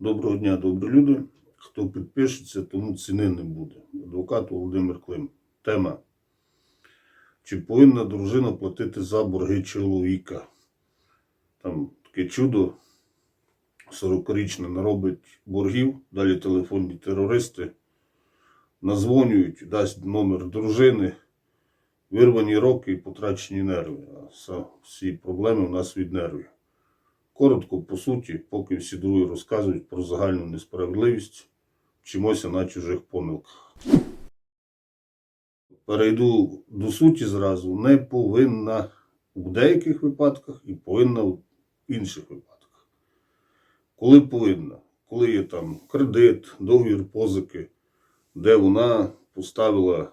Доброго дня, добрі люди. Хто підпишеться, тому ціни не буде. Адвокат Володимир Клим. Тема. Чи повинна дружина платити за борги чоловіка? Там таке чудо 40-річне наробить боргів, далі телефонні терористи назвонюють, дасть номер дружини, вирвані роки і потрачені нерви. А всі проблеми у нас від нервів. Коротко, по суті, поки всі другі розказують про загальну несправедливість, вчимося на чужих помилках. Перейду до суті зразу. Не повинна у деяких випадках і повинна в інших випадках. Коли повинна? Коли є там кредит, договір позики, де вона поставила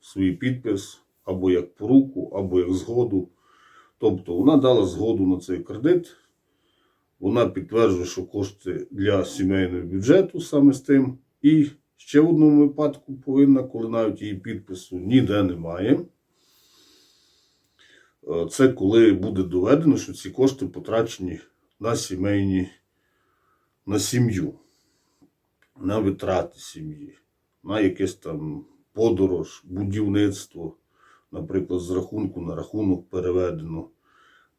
свій підпис або як поруку, або як згоду. Тобто вона дала згоду на цей кредит, вона підтверджує, що кошти для сімейного бюджету саме з тим. І ще в одному випадку повинна, коли навіть її підпису ніде немає. Е, Це коли буде доведено, що ці кошти потрачені на сімейні, на сім'ю, на витрати сім'ї, на якесь там подорож, будівництво, наприклад, з рахунку на рахунок переведено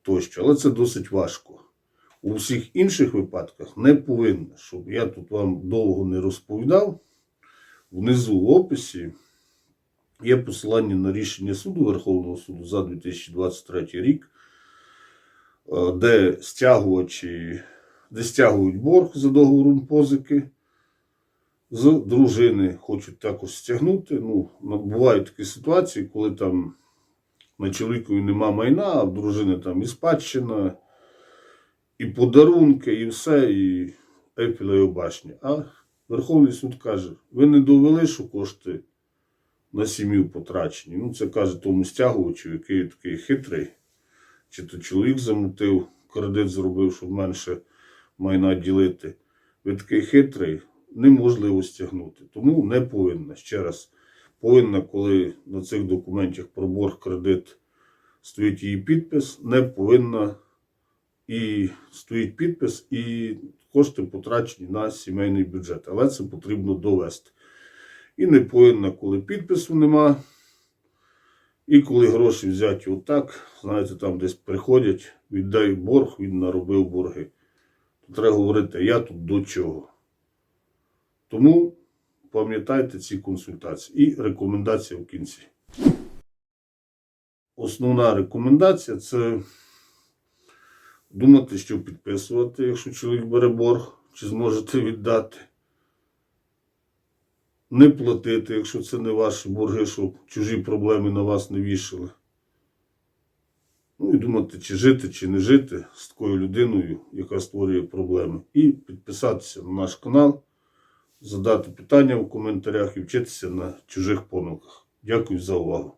тощо. Але це досить важко. У всіх інших випадках не повинна, щоб я тут вам довго не розповідав. Внизу в описі є посилання на рішення суду Верховного суду за 2023 рік, е, де стягувачі, де стягують борг за договором позики з дружини, хочуть також стягнути. Ну, бувають такі ситуації, коли там на чоловікові нема майна, а в дружини там і спадщина, і подарунки, і все, і Ейфелева башня. А Верховний суд каже: ви не довели, що кошти на сім'ю потрачені. Ну, це каже тому стягувачу, який такий хитрий, чи то чоловік замутив, кредит зробив, щоб менше майна ділити. Ви такий хитрий, неможливо стягнути. Тому не повинна. Ще раз, повинна, коли на цих документах про борг кредит стоїть її підпис, не повинна і стоїть підпис, і кошти потрачені на сімейний бюджет. Але це потрібно довести. І не повинна, коли підпису нема, і коли гроші взяті отак, знаєте, там десь приходять, віддай борг, він наробив борги. То треба говорити, я тут до чого. Тому пам'ятайте ці консультації. І рекомендація в кінці. Основна рекомендація це думати, що підписувати, якщо чоловік бере борг, чи зможете віддати. Не платити, якщо це не ваші борги, щоб чужі проблеми на вас не вішали. Ну і думати, чи жити, чи не жити з такою людиною, яка створює проблеми. І підписатися на наш канал, задати питання в коментарях і вчитися на чужих помилках. Дякую за увагу.